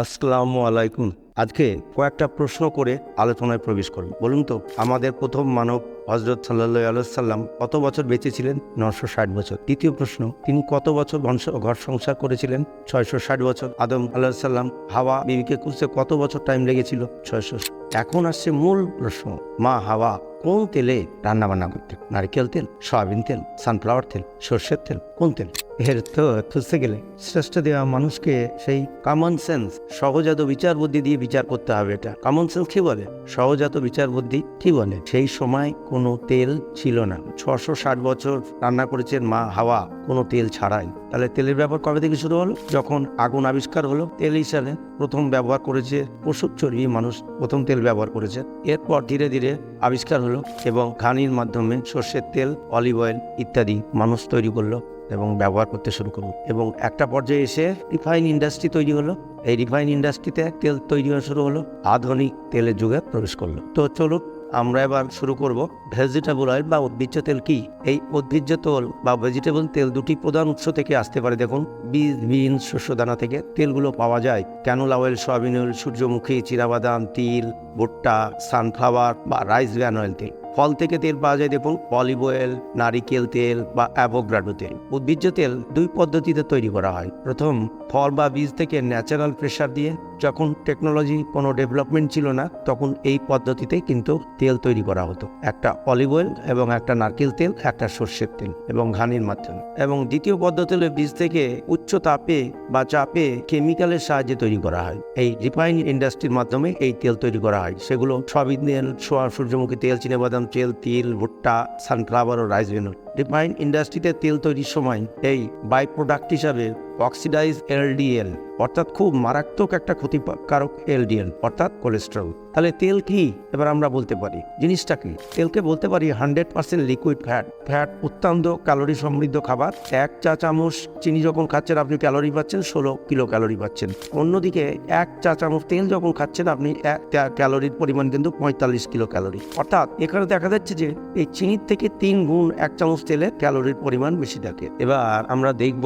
আসসালামু আলাইকুম। আজকে কয়েকটা প্রশ্ন করে আলোচনায় প্রবেশ করুন বলুন তো, আমাদের প্রথম মানব হজরত সাল্লাহ আলাইসাল্লাম কত বছর বেঁচে ছিলেন? নশো ষাট বছর। দ্বিতীয় প্রশ্ন, তিনি কত বছর ঘর সংসার করেছিলেন? ছয়শো ষাট বছর। আদম আল্লাহ সাল্লাম হাওয়া বিবিকে খুঁজতে কত বছর টাইম লেগেছিল? ছয়শো এখন আসছে মূল প্রশ্ন, মা হাওয়া কোন তেলে রান্না বান্না করতে নারকেল তেল, সয়াবিন তেল সানফ্লাওয়ার তেল, সর্ষের তেল, কোন তেল? এর তো গেলে শ্রেষ্ঠ দেওয়া মানুষকে সেই কমন সেন্স সহজাত বিচার বুদ্ধি দিয়ে বিচার করতে হবে এটা। কমন সেন্স কি বলে? সহজাত বিচার বুদ্ধি কি বলে? সেই সময় কোনো তেল ছিল না। ছশো ষাট বছর রান্না করেছেন মা হাওয়া, কোনো তেল ছাড়াই। তাহলে তেলের ব্যবহার কবে থেকে শুরু হলো? যখন আগুন আবিষ্কার হলো তেল হিসাবে প্রথম ব্যবহার করেছে পশুর চর্বি মানুষ প্রথম তেল ব্যবহার করেছে। এরপর ধীরে ধীরে আবিষ্কার হলো এবং ঘানির মাধ্যমে সর্ষের তেল, অলিভ অয়েল ইত্যাদি মানুষ তৈরি করল। এবং ব্যবহার করতে শুরু করল এবং একটা পর্যায়ে এসে রিফাইন ইন্ডাস্ট্রি তৈরি হলো। এই রিফাইন ইন্ডাস্ট্রিতে তেল তৈরি হওয়া শুরু হলো। আধুনিক তেলের যুগে প্রবেশ করল। তো চলুন, আমরা এবার শুরু করব। ভেজিটেবল অয়েল বা উদ্ভিজ্জ তেল কি? এই উদ্ভিজ্জ তেল বা ভেজিটেবল তেল দুটি প্রধান উৎস থেকে আসতে পারে। দেখুন, বীজ, বিন শস্যদানা থেকে তেলগুলো পাওয়া যায়। ক্যানোলা অয়েল সয়াবিন অয়েল সূর্যমুখী চিরাবাদাম তিল, ভুট্টা সানফ্লাওয়ার বা রাইস ব্র্যান অয়েল তেল। ফল থেকে তেল পাওয়া যায়, দেখুন অলিভ অয়েল নারিকেল তেল বা অ্যাভোগ্রাডো তেল। উদ্ভিজ্জ তেল দুই পদ্ধতিতে তৈরি করা হয়। প্রথম, ফল বা বীজ থেকে ন্যাচারাল প্রেশার দিয়ে যখন টেকনোলজি কোনো ডেভেলপমেন্ট ছিল না, তখন এই পদ্ধতিতে কিন্তু তেল তৈরি করা হতো। একটা অলিভ অয়েল এবং একটা নারকেল তেল, একটা সর্ষের তেল এবং ঘানির মাধ্যমে। এবং দ্বিতীয় পদ্ধতি হলো বীজ থেকে উচ্চ তাপে বা চাপে কেমিক্যালের সাহায্যে তৈরি করা হয়। এই রিফাইন ইন্ডাস্ট্রির মাধ্যমে এই তেল তৈরি করা হয়। সেগুলো সয়াবিন তেল সূর্যমুখী তেল চিনাবাদাম তেল, তিল, ভুট্টা সানফ্লাওয়ার ও রাইস বেনুল রিফাইন ইন্ডাস্ট্রিতে তেল তৈরির সময় এই বাই প্রোডাক্ট হিসাবে অক্সিডাইজ এলডিএল অর্থাৎ খুব মারাত্মক একটা ক্ষতিকারক এলডিএল অর্থাৎ কোলেস্ট্রল তাহলে তেল কি? এবার আমরা বলতে পারি, জিনিসটা কি? তেলকে বলতে পারি hundred percent liquid fat fat অত্যন্ত ক্যালোরি সমৃদ্ধ খাবার। এক চা চামচ চিনি যখন খাচ্ছেন, আপনি ক্যালোরি পাচ্ছেন, ষোলো কিলো ক্যালোরি পাচ্ছেন। অন্যদিকে এক চা চামচ তেল যখন খাচ্ছেন, আপনি ক্যালোরির পরিমাণ কিন্তু পঁয়তাল্লিশ কিলো ক্যালোরি অর্থাৎ এখানে দেখা যাচ্ছে যে, এই চিনির থেকে তিন গুণ এক চামচ তেলে ক্যালোরির পরিমাণ বেশি থাকে। এবার আমরা দেখব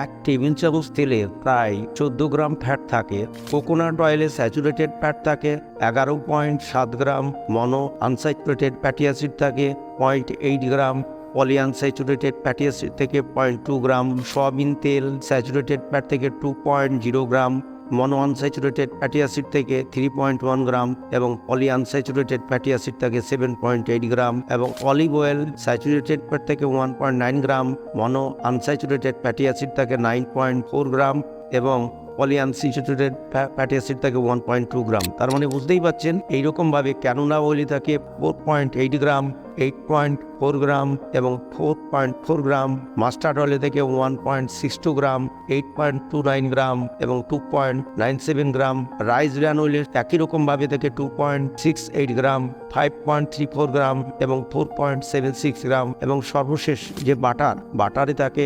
এক টেবিল চামচ তেলে প্রায় চোদ্দ গ্রাম ফ্যাট থাকে, কোকোনাট অয়েলে স্যাচুরেটেড ফ্যাট থাকে, এগারো পয়েন্ট সাত গ্রাম মনো আনস্যাচুরেটেড ফ্যাটি অ্যাসিড থাকে, point eight gram polyunsaturated fatty acid থেকে পয়েন্ট টু গ্রাম সয়াবিন তেল, স্যাচুরেটেড ফ্যাট থেকে two point zero gram monounsaturated fatty acid থেকে থ্রি পয়েন্ট ওয়ান গ্রাম এবং অলি আনস্যাচুরেটেড ফ্যাটি অ্যাসিড থেকে seven point eight gram এবং olive oil saturated fat থেকে one point nine gram mono unsaturated fatty acid থেকে nine point four gram এবং polyunsaturated fatty acid থাকে one point two gram তার মানে বুঝতেই পাচ্ছেন এইরকমভাবে ক্যানোলা অয়েলি থাকে four point eight gram eight point four gram এবং four point four gram mustard অয়েলে থেকে one point six two gram eight point two nine gram এবং two point nine seven gram rice bran অয়েলে একই রকমভাবে থেকে two point six eight gram five point three four gram এবং four point seven six gram এবং সর্বশেষ যে butter, বাটারে থাকে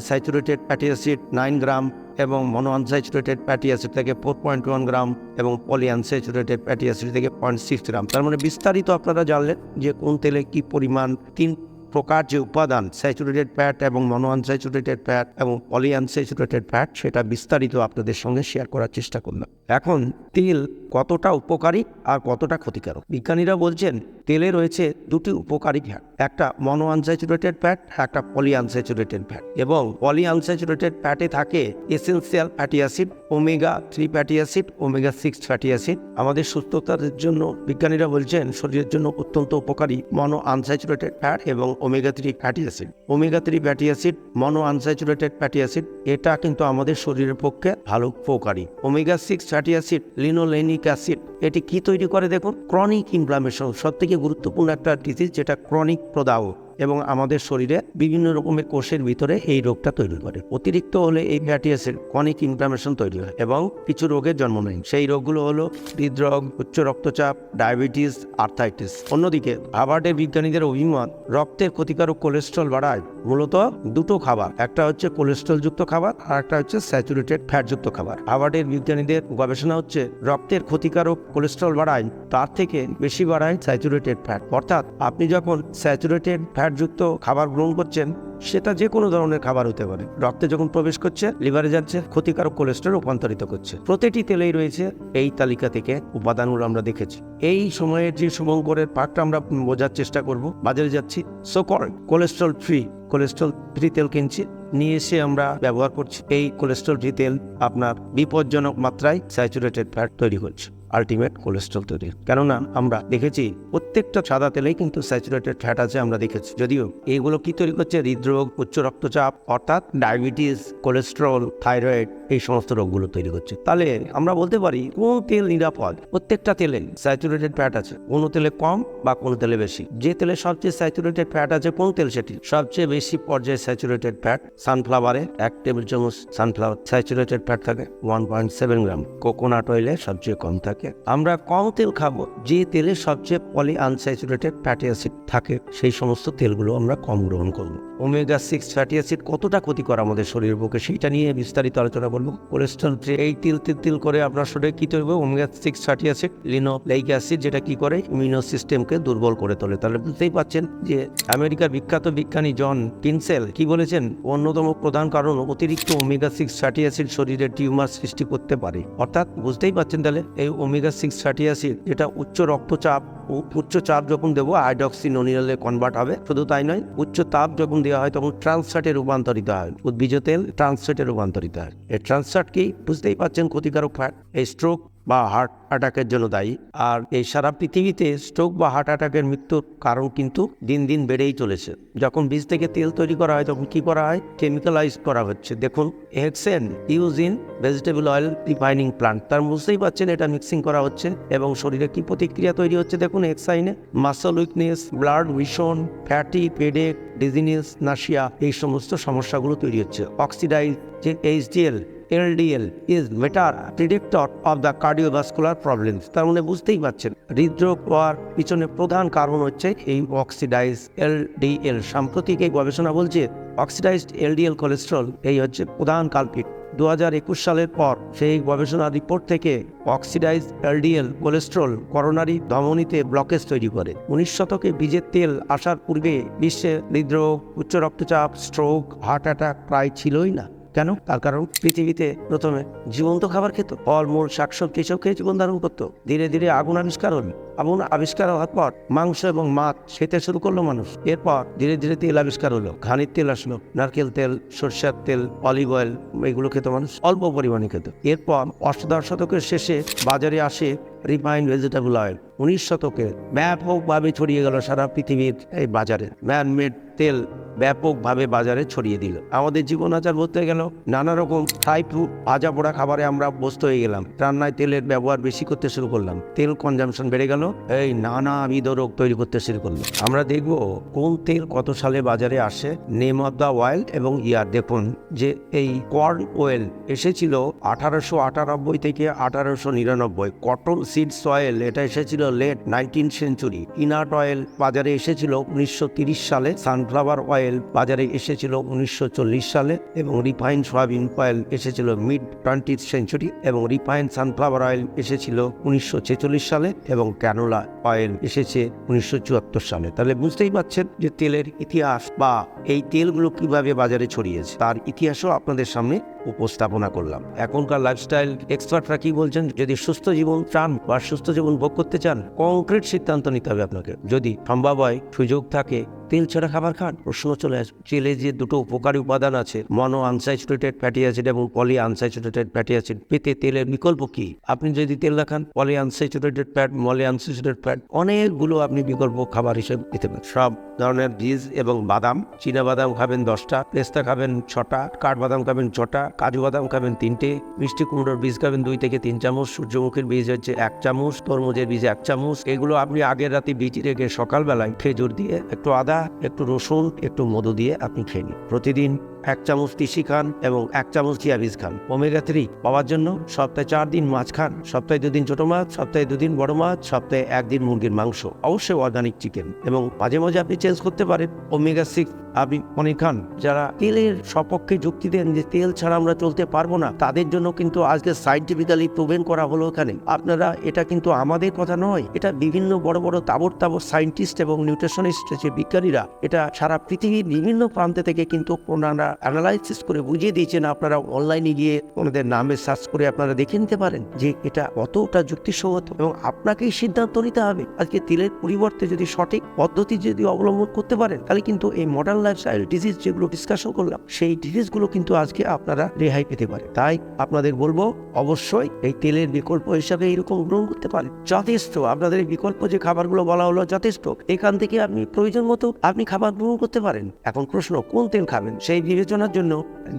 saturated fatty acid nine gram এবং মনো আনস্যাচুরেটেড ফ্যাটি অ্যাসিড থেকে ফোর পয়েন্ট ওয়ান গ্রাম এবং পলি আনস্যাচুরেটেড ফ্যাটি অ্যাসিড থেকে পয়েন্ট সিক্স গ্রাম তার মানে বিস্তারিত আপনারা জানলেন যে কোন তেলে কি পরিমাণ, তিন প্রকার যে উপাদান স্যাচুরেটেড ফ্যাট এবং মনো আনস্যাচুরেটেড ফ্যাট এবং পলি আনস্যাচুরেটেড ফ্যাট সেটা বিস্তারিত আপনাদের সঙ্গে শেয়ার করার চেষ্টা করলাম। এখন তেল কতটা উপকারী আর কতটা ক্ষতিকারক? বিজ্ঞানীরা বলছেন, তেলে রয়েছে দুটি উপকারী ফ্যাট একটা মনো আনস্যাচুরেটেড ফ্যাট একটা পলি আনস্যাচুরেটেড ফ্যাট এবং পলি আনস্যাচুরেটেড ফ্যাটে থাকে essential fatty acid omega three fatty acid omega six fatty acid আমাদের সুস্থতার জন্য বিজ্ঞানীরা বলছেন শরীরের জন্য অত্যন্ত উপকারী মনো আনস্যাচুরেটেড ফ্যাট এবং omega three fatty acid omega three fatty acid monounsaturated fatty acid এটা কিন্তু আমাদের শরীরের পক্ষে ভালো উপকারী। Omega six fatty acid linolenic acid এটি কি তৈরি করে দেখুন? ক্রনিক ইনফ্লামেশন সব থেকে গুরুত্বপূর্ণ একটা ডিজিজ যেটা ক্রনিক প্রদাহ এবং আমাদের শরীরে বিভিন্ন রকমের কোষের ভিতরে এই রোগটা তৈরি করে। অতিরিক্ত হলে এই ফ্যাটি অ্যাসিড ক্রনিক ইনফ্লামেশন তৈরি হয় এবং কিছু রোগের জন্ম নেয়। সেই রোগগুলো হলো হৃদরোগ, উচ্চ রক্তচাপ ডায়াবেটিস আর্থাইটিস অন্যদিকে হার্ভার্ডের বিজ্ঞানীদের অভিমত রক্তের ক্ষতিকারক কোলেস্ট্রল বাড়ায়। মূলত দুটো খাবার, একটা হচ্ছে কোলেস্ট্রলযুক্ত খাবার আর একটা হচ্ছে স্যাচুরেটেড ফ্যাটযুক্ত খাবার। হার্ভার্ডের বিজ্ঞানীদের গবেষণা হচ্ছে, রক্তের ক্ষতিকারক কোলেস্ট্রল বাড়ায়, তার থেকে বেশি বাড়ায় স্যাচুরেটেড ফ্যাট অর্থাৎ আপনি যখন স্যাচুরেটেড ফ্যাটযুক্ত খাবার গ্রহণ করছেন, সেটা যে কোনো ধরনের খাবার হতে পারে। রক্তে যখন প্রবেশ করছে, লিভারে যাচ্ছে, ক্ষতিকারক কোলেস্ট্রল রূপান্তরিত করছে। প্রতিটি তেলেই রয়েছে এই তালিকা থেকে উপাদানগুলো আমরা দেখেছি। এই সময়ে যে শুভঙ্করের পার্টটা আমরা বোঝার চেষ্টা করব। বাজারে যাচ্ছি। সোকর কোলেস্ট্রল ফ্রি কোলেস্ট্রল ফ্রি তেল কিনছি। নিয়ে এসে আমরা ব্যবহার করছি। এই কোলেস্ট্রল ফ্রি তেল আপনার বিপজ্জনক মাত্রায় স্যাচুরেটেড ফ্যাট তৈরি করছে আলটিমেট কোলেস্ট্রল তৈরি। কেননা আমরা দেখেছি প্রত্যেকটা সাদা তেলেই কিন্তু স্যাচুরেটেড ফ্যাট আছে আমরা দেখেছি। যদিও এগুলো কি তৈরি করছে? হৃদরোগ, উচ্চ রক্তচাপ, অর্থাৎ ডায়াবেটিস কোলেস্ট্রল থাইরয়েড এই সমস্ত রোগগুলো তৈরি করছে। তাহলে আমরা বলতে পারি কোন তেল নিরাপদ? প্রত্যেকটা তেলে স্যাচুরেটেড ফ্যাট আছে। কোনো তেলে কম বা কোনো তেলে বেশি। যে তেলে সবচেয়ে স্যাচুরেটেড ফ্যাট আছে কোন তেল সেটি? সবচেয়ে বেশি পর্যায়ে স্যাচুরেটেড ফ্যাট সানফ্লাওয়ারে এক টেবিল চামচ সানফ্লাওয়ার স্যাচুরেটেড ফ্যাট থাকে one point seven gram. Coconut অয়েলে সবচেয়ে কম থাকে। আমরা কম তেল খাব, যে তেলে সবচেয়ে পলি আনস্যাচুরেটেড ফ্যাটি অ্যাসিড থাকে, সেই সমস্ত তেলগুলো আমরা কম গ্রহণ করব। ওমেগা সিক্স ফ্যাটি অ্যাসিড কতটা ক্ষতিকর আমাদের শরীরের পক্ষে, সেইটা নিয়ে বিস্তারিত আলোচনা করব। কোলেস্ট্রল এই তিল তিল তিল করে আপনার শরীরে কি তৈরি omega six fatty acid linoleic acid যেটা কি করে ইমিউনো সিস্টেমকে দুর্বল করে তোলে। তাহলে বুঝতেই পাচ্ছেন যে আমেরিকার বিখ্যাত বিজ্ঞানী জন কিনসেল কি বলেছেন? অন্যতম প্রধান কারণ অতিরিক্ত ওমেগা সিক্স ফ্যাটি অ্যাসিড শরীরে টিউমার সৃষ্টি করতে পারে। অর্থাৎ বুঝতেই পারছেন তাহলে এই ওমেগা সিক্স ফ্যাটি অ্যাসিড যেটা উচ্চ রক্তচাপ ও উচ্চ চাপ যখন দেবো আইডক্সিনোনিয়ালে কনভার্ট হবে। শুধু তাই নয়, উচ্চ তাপ যখন দেওয়া হয় তখন ট্রান্সফ্যাটে রূপান্তরিত হয়। উদ্ভিজ তেল ট্রান্সফ্যাটে রূপান্তরিত হয়। এই ট্রান্সফ্যাট কি? বুঝতেই পারছেন ক্ষতিকারক ফ্যাট এই স্ট্রোক বা হার্ট অ্যাটাকের জন্য দায়ী। আর এই সারা পৃথিবীতে স্ট্রোক বা হার্ট অ্যাটাকের মৃত্যুর কারণ কিন্তু দিন দিন বেড়েই চলেছে। যখন বীজ থেকে তেল তৈরি করা হয়, তখন কি করা হয়? কেমিক্যালাইজ করা হচ্ছে। দেখুন hexane use in vegetable oil refining plant তার বুঝতেই পারছেন এটা মিক্সিং করা হচ্ছে এবং শরীরে কি প্রতিক্রিয়া তৈরি হচ্ছে? দেখুন এক্সাইনে মাসল উইকনেস ব্লাড ভিশন ফ্যাটি পেডেক ডিজিনেস নাসিয়া এই সমস্ত সমস্যাগুলো তৈরি হচ্ছে। অক্সিডাইজ যে HDL LDL is better predictor of the cardiovascular problems তার মানে বুঝতেই পারছেন, হৃদরোগ হওয়ার পিছনে প্রধান কারণ হচ্ছে এই অক্সিডাইজ এলডিএল সাম্প্রতিক এই গবেষণা বলছে অক্সিডাইজড এলডিএল কোলেস্ট্রল এই হচ্ছে প্রধান কালপিট দু হাজার একুশ সালের পর সেই গবেষণা রিপোর্ট থেকে অক্সিডাইজ এলডিএল কোলেস্ট্রল করোনারি ধমনীতে ব্লকেজ তৈরি করে। উনিশ শতকে বীজের তেল আসার পূর্বে বিশ্বে হৃদরোগ, উচ্চ রক্তচাপ স্ট্রোক হার্ট অ্যাটাক প্রায় ছিলই না। কেন? তার কারণ পৃথিবীতে প্রথমে জীবন্ত খাবার খেত। ফলমূল শাকসবজি এসব খেয়ে জীবন ধারণ করতো। ধীরে ধীরে আগুন আবিষ্কার হলো। আগুন আবিষ্কার হওয়ার পর মাংস এবং মাছ খেতে শুরু করল মানুষ। এরপর ধীরে ধীরে তেল আবিষ্কার হলো। ঘানির তেল আসলো, নারকেল তেল, সর্ষের তেল অলিভ অয়েল এগুলো খেত মানুষ, অল্প পরিমাণে খেত। এরপর অষ্টাদশ শতকের শেষে বাজারে আসে রিফাইন্ড ভেজিটেবল অয়েল উনিশ শতকে ব্যাপকভাবে ছড়িয়ে গেল সারা পৃথিবীর এই বাজারে। ম্যানমেড তেল ব্যাপকভাবে বাজারে ছড়িয়ে দিল। আমাদের জীবন আচার বলতে গেল। নানা রকম ফ্রাই ফ্রুট ভাজা পোড়া খাবারে আমরা অভ্যস্ত হয়ে গেলাম। রান্নায় তেলের ব্যবহার বেশি করতে শুরু করলাম। তেল কনজামশন বেড়ে গেল। এই নানাবিধ রোগ তৈরি করতে শুরু করল। আমরা দেখব কোন তেল কত সালে বাজারে আসে। নেম অফ দ্য অয়েল এবং ইয়ার। দেখুন যে এই কর্ন অয়েল এসেছিল আঠারোশো আটানব্বই থেকে আঠারোশো নিরানব্বই। কটন সিডস অয়েল এটা এসেছিল লেট নাইনটিন সেঞ্চুরি ইনাট অয়েল বাজারে এসেছিল উনিশশো সালে। সানফ্লাওয়ার অয়েল বাজারে এসেছিল উনিশশো চল্লিশ সালে। এবং রিফাইন সয়াবিন অয়েল এসেছিল মিড টোয়েন্টি সেঞ্চুরি এবং রিফাইন সানফ্লাওয়ার অয়েল এসেছিল উনিশশো ছেচল্লিশ সালে। এবং ক্যানোলা অয়েল এসেছে উনিশশো চুয়াত্তর সালে। তাহলে বুঝতেই পারছেন যে তেলের ইতিহাস বা এই তেলগুলো কীভাবে বাজারে ছড়িয়েছে। তার ইতিহাসও আপনাদের সামনে উপস্থাপনা করলাম। এখনকার লাইফস্টাইল এক্সপার্টরা কি বলছেন? যদি সুস্থ জীবন চান বা সুস্থ জীবন ভোগ করতে চান কংক্রিট সিদ্ধান্ত নিতে হবে আপনাকে। যদি সম্ভব হয়, সুযোগ থাকে, তেল ছাড়া খাবার খান। প্রশ্ন চলে আসবে তেলে যে দুটো উপকারী উপাদান আছে মনো আনস্যাচুরেটেড ফ্যাটি অ্যাসিড এবং পলি আনস্যাচুরেটেড ফ্যাটি অ্যাসিড পেতে তেলের বিকল্প কি? আপনি যদি তেল না খান পলি আনস্যাচুরেটেড ফ্যাট মলি আনস্যাচুরেটেড ফ্যাট অনেকগুলো আপনি বিকল্প খাবার হিসেবে দিতে পারেন। সব ধরনের বীজ এবং বাদাম, চীনা বাদাম খাবেন দশটা, পেস্তা খাবেন ছটা কাঠবাদাম খাবেন ছটা কাজু বাদাম খাবেন তিনটে, মিষ্টি কুমড়োর বীজ খাবেন দুই থেকে তিন চামচ, সূর্যমুখীর বীজ হচ্ছে এক চামচ, তরমুজের বীজ এক চামচ। এগুলো আপনি আগের রাতে বীজ রেখে সকালবেলায় খেজুর দিয়ে একটু আদা, একটু রসুন, একটু মধু দিয়ে আপনি খেয়ে নিন। প্রতিদিন এক চামচ তিসি খান এবং এক চামচ চিয়া বীজ খান। ওমেগা থ্রি পাওয়ার জন্য সপ্তাহে চার দিন মাছ খান, সপ্তাহে দুদিন ছোট মাছ, সপ্তাহে দুদিন বড় মাছ, সপ্তাহে একদিন মুরগির মাংস। অবশ্যই অর্গানিক চিকেন এবং মাঝে মাঝে আপনি চেঞ্জ করতে পারেন। ওমেগা সিক্স আপনি অনেক খান, যারা তেলের সপক্ষে যুক্তি দেন যে তেল ছাড়া আমরা চলতে পারব না, তাদের জন্য কিন্তু আজকে সাইন্টিফিক্যালি প্রুভেন করা হলো এখানে। আপনারা, এটা কিন্তু আমাদের কথা নয়, এটা বিভিন্ন বড় বড় তাবর তাবর সায়েন্টিস্ট এবং নিউট্রিশনিস্ট যে বিজ্ঞানীরা, এটা সারা পৃথিবীর বিভিন্ন প্রান্ত থেকে কিন্তু ওনারা অ্যানালাইসিস করে বুঝিয়ে দিয়েছেন, আপনারা অনলাইনে গিয়ে ওনাদের নামে সার্চ করে আপনারা দেখে নিতে পারেন যে এটা কতটা যুক্তিসঙ্গত এবং আপনাকেই সিদ্ধান্ত নিতে হবে। আজকে তেলের পরিবর্তে যদি সঠিক পদ্ধতি যদি অবলম্বন করতে পারেন, তাহলে কিন্তু এই মডার্ন লাইফস্টাইল ডিজিজ যেগুলো ডিসকাশন করলাম, সেই ডিজিজগুলো কিন্তু আজকে আপনারা রেহাই পেতে পারে তাই আপনাদের বলব, অবশ্যই এই তেলের বিকল্প হিসাবে এরকম গ্রহণ করতে পারেন। যথেষ্ট, আপনাদের বিকল্প যে খাবারগুলো বলা হলো যথেষ্ট। এখান থেকে আপনি প্রয়োজন মতো আপনি খাবার গ্রহণ করতে পারেন। এখন প্রশ্ন, কোন তেল খাবেন? সেই বিবেচনার জন্য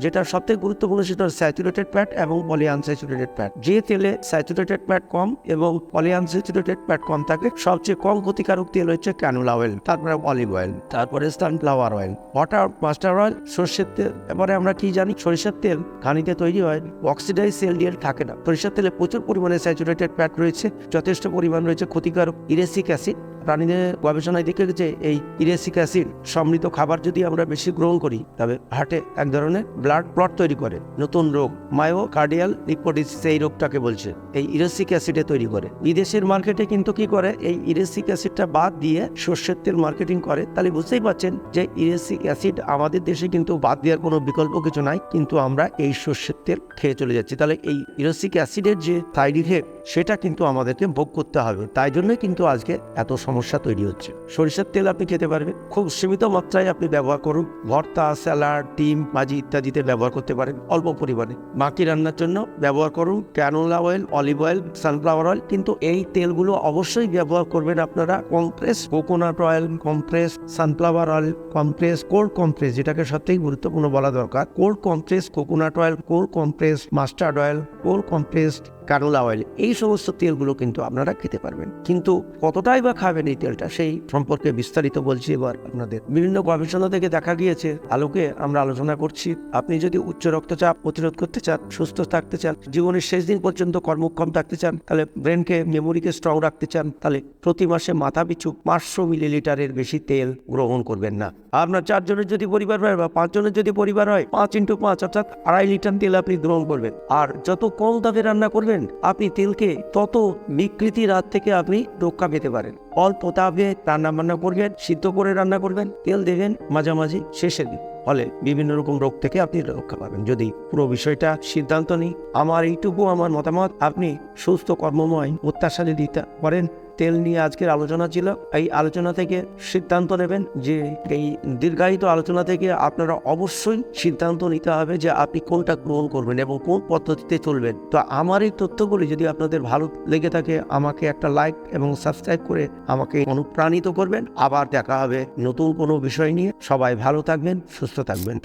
যেটা সবথেকে গুরুত্বপূর্ণ সেটা স্যাচুরেটেড ফ্যাট এবং পলি আনস্যাচুরেটেড ফ্যাট যে তেলে স্যাচুরেটেড ফ্যাট কম এবং পলি আনস্যাচুরেটেড ফ্যাট কম থাকে, সবচেয়ে কম ক্ষতিকারক তেল হচ্ছে ক্যানোলা অয়েল তারপরে অলিভ অয়েল তারপরে sunflower oil water mustard oil সর্ষের তেল, এবারে আমরা কি জানি, সরিষার তেল খানিতে তৈরি হয় অক্সিডাইজ দিয়ে থাকে না। সরিষার তেলে প্রচুর পরিমাণে স্যাচুরেটেড ফ্যাট রয়েছে, যথেষ্ট পরিমাণ রয়েছে ক্ষতিকারক ইরেসিক অ্যাসিড প্রাণীদের গবেষণায় দেখে গেছে এই ইরেসিক অ্যাসিড সমৃদ্ধ খাবার যদি আমরা বেশি গ্রহণ করি, তবে হার্টে এক ধরনের ব্লাড ক্লট তৈরি করে। নতুন রোগ মায়ো কার্ডিয়াল লিপোডিসিস এই রোগটাকে বলছে। এই ইরেসিক অ্যাসিডে তৈরি করে। বিদেশের মার্কেটে কিন্তু কি করে? এই ইরেসিক অ্যাসিডটা বাদ দিয়ে সর্ষের তেল মার্কেটিং করে। তাহলে বুঝতেই পারছেন যে ইরেসিক অ্যাসিড আমাদের দেশে কিন্তু বাদ দেওয়ার কোনো বিকল্প কিছু নাই, কিন্তু আমরা এই সর্ষের তেল খেয়ে চলে যাচ্ছি। তাহলে এই ইরেসিক অ্যাসিডের যে সাইড ইফেক্ট, সেটা কিন্তু আমাদেরকে ভোগ করতে হবে। তাই জন্যই কিন্তু আজকে এত সমস্যা তৈরি হচ্ছে। সরিষার তেল আপনি খেতে পারবেন। খুব সীমিত মাত্রায় আপনি ব্যবহার করুন। ভর্তা, স্যালাড, ডিম, ভাজি ইত্যাদিতে ব্যবহার করতে পারেন অল্প পরিমাণে। বাকি রান্নার জন্য ব্যবহার করুন canola oil, olive oil, sunflower oil. কিন্তু এই তেলগুলো অবশ্যই ব্যবহার করবেন আপনারা compress coconut oil, compress sunflower oil, compress cold compress, যেটাকে সবথেকে গুরুত্বপূর্ণ বলা দরকার। Cold compress coconut oil, cold compress mustard oil, cold compress canola oil এই সমস্ত তেলগুলো কিন্তু আপনারা খেতে পারবেন। কিন্তু কতটাই বা খাবেন এই তেলটা, সেই সম্পর্কে বিস্তারিত বলছি এবার আপনাদের। বিভিন্ন গবেষণা থেকে দেখা গিয়েছে, আলোকে আমরা আলোচনা করছি, আপনি যদি উচ্চ রক্তচাপ প্রতিরোধ করতে চান, সুস্থ থাকতে চান, জীবনের শেষ দিন পর্যন্ত কর্মক্ষম থাকতে চান, তাহলে ব্রেনকে মেমোরিকে স্ট্রং রাখতে চান, তাহলে প্রতি মাসে মাথা পিছু পাঁচশো মিলিলিটারের বেশি তেল গ্রহণ করবেন না। আপনার চারজনের যদি পরিবার হয় বা পাঁচজনের যদি পরিবার হয়, পাঁচ ইন্টু পাঁচ, অর্থাৎ আড়াই লিটার তেল আপনি গ্রহণ করবেন। আর যত কম দামে রান্না করবেন আপনি তেলকে তত বিকৃতি রাত থেকে আপনি রক্ষা পেতে পারেন। অল্প তাপে রান্না বান্না করবেন, সিদ্ধ করে রান্না করবেন, তেল দেবেন, মাঝামাঝি শেষে দিন। ফলে বিভিন্ন রকম রোগ থেকে আপনি রক্ষা পাবেন। যদি পুরো বিষয়টা সিদ্ধান্ত নিই, আমার এইটুকু আমার মতামত, আপনি সুস্থ কর্মময় প্রত্যাশা যদি দিতে পারেন তেল নিয়ে আজকের আলোচনা ছিল। এই আলোচনা থেকে সিদ্ধান্ত নেবেন যে এই দীর্ঘায়িত আলোচনা থেকে আপনারা অবশ্যই সিদ্ধান্ত নিতে হবে যে আপনি কোনটা গ্রহণ করবেন এবং কোন পদ্ধতিতে চলবেন। তো আমার এই তথ্যগুলি যদি আপনাদের ভালো লেগে থাকে, আমাকে একটা লাইক এবং সাবস্ক্রাইব করে আমাকে অনুপ্রাণিত করবেন। আবার দেখা হবে নতুন কোনো বিষয় নিয়ে। সবাই ভালো থাকবেন, সুস্থ থাকবেন।